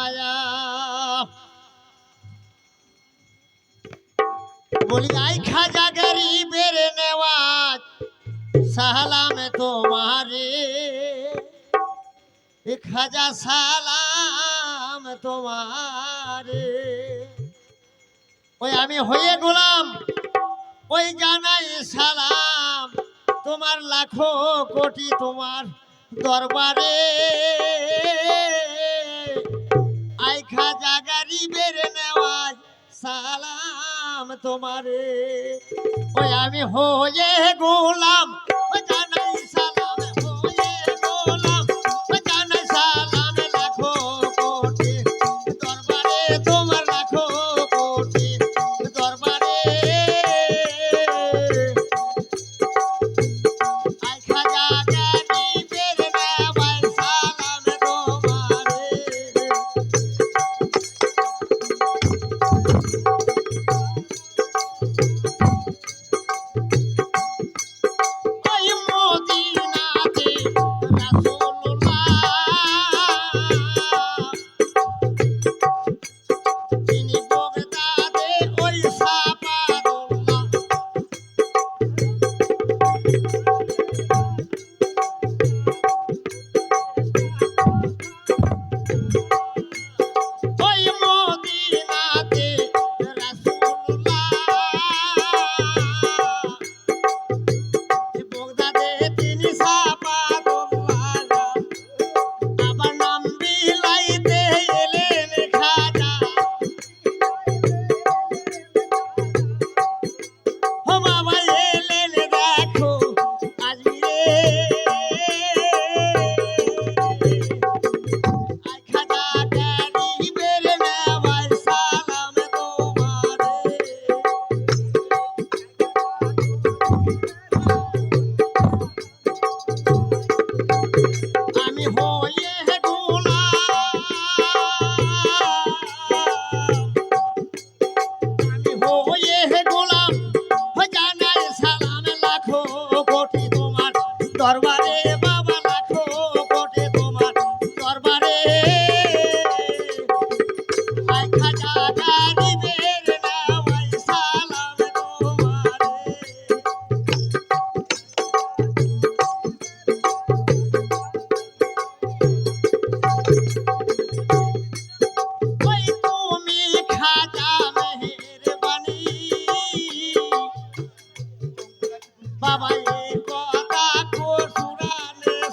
ছায়া বলি আই খাজা গরিবের নেওয়াজ, সালামে তোমারে। খাজা সালাম তোমারে। ওই আমি হয়ে গোলাম, ওই জানাই সালাম। তোমার লাখো কোটি তোমার দরবারে। খাজা গারিবের নেওয়াজ সালাম তোমারে। ওই আমি হয়ে গোলাম Cook.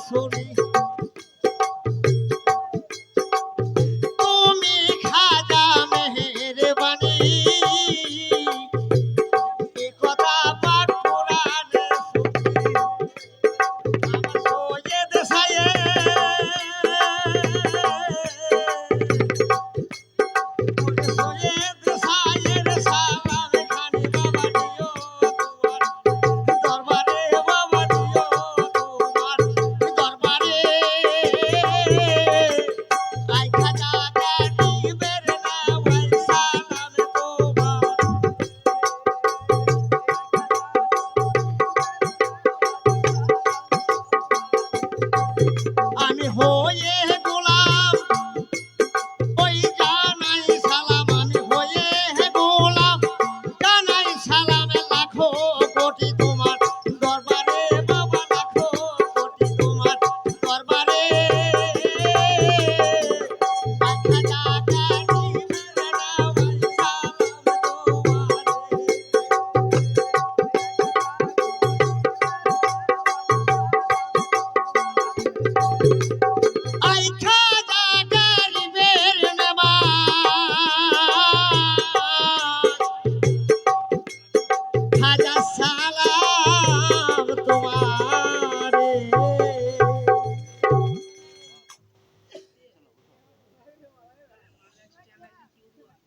Chỗ